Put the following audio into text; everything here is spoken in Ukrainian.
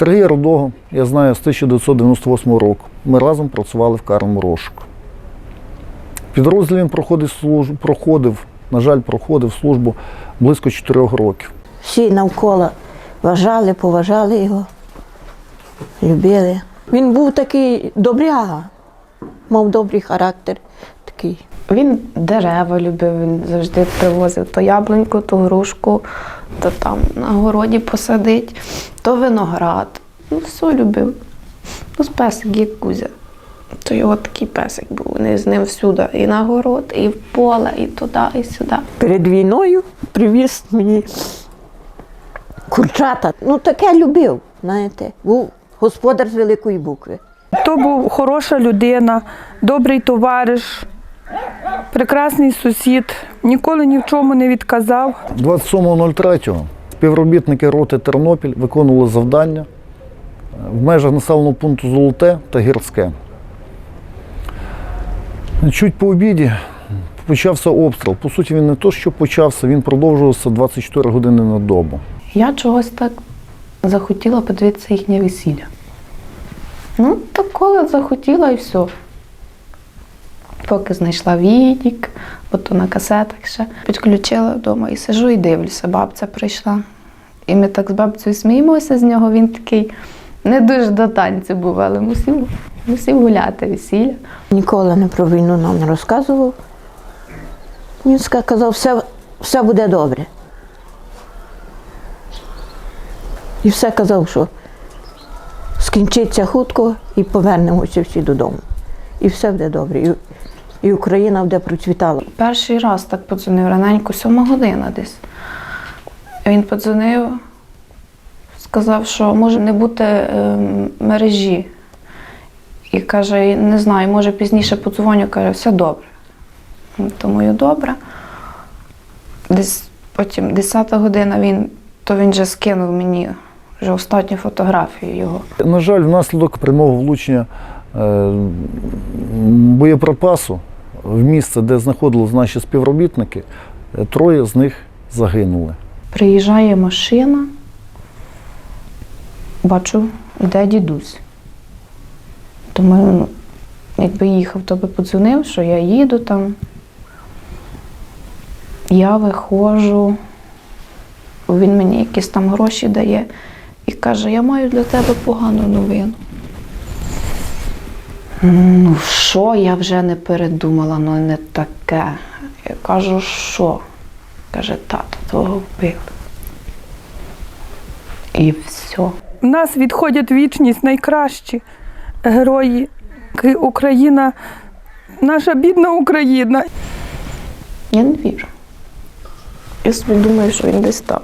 Сергія Рудого я знаю з 1998 року. Ми разом працювали в карному розшуку. В підрозділі він проходив, службу, проходив, на жаль, проходив службу близько 4 років. Всі навколо вважали, поважали його, любили. Він був такий добряга, мав добрий характер такий. Він дерева любив, він завжди привозив то яблуньку, то грушку, то там на городі посадить, то виноград. Ну, все любив. Ну, з песик, як Кузя. То його такий песик був. Вони з ним всюди. І на город, і в поле, і туди, і сюди. Перед війною привіз мені курчата. Ну, таке любив, знаєте, був господар з великої букви. То був хороша людина, добрий товариш, прекрасний сусід, ніколи ні в чому не відказав. 27.03 співробітники роти Тернопіль виконували завдання в межах населеного пункту Золоте та Гірське. Чуть по обіді почався обстріл. По суті, він не то, що почався, він продовжувався 24 години на добу. Я чогось так захотіла подивитися їхнє весілля. Ну, так коли захотіла і все. Поки знайшла відік, то на касетах ще. Підключила вдома і сижу і дивлюся, бабця прийшла. І ми так з бабцею сміємося з нього. Він такий не дуже до танцю був, але мусив, мусив гуляти весілля. Ніколи не про війну нам не розказував. Він ска- казав, все, все буде добре. І все казав, що скінчиться хутко і повернемося всі додому. І все буде добре. І Україна буде процвітала. Перший раз так подзвонив раненько, сьома година десь. Він подзвонив, сказав, що може не бути е, мережі. І каже, не знаю, може пізніше подзвоню, каже, все добре. Тому і добре. Десь потім 10 година він, то він вже скинув мені вже останню фотографію його. На жаль, внаслідок прямого влучення е, боєприпасу в місце, де знаходились наші співробітники, троє з них загинули. Приїжджає машина, бачу, йде дідусь. Ну, якби їхав, то би подзвонив, що я їду там. Я виходжу, він мені якісь там гроші дає і каже, я маю для тебе погану новину. Ну, що я вже не передумала, ну не таке. Я кажу, що? Каже, тато твого вбили. І все. В нас відходять вічність найкращі герої. Україна, наша бідна Україна. Я не вірю. Я собі думаю, що він десь там.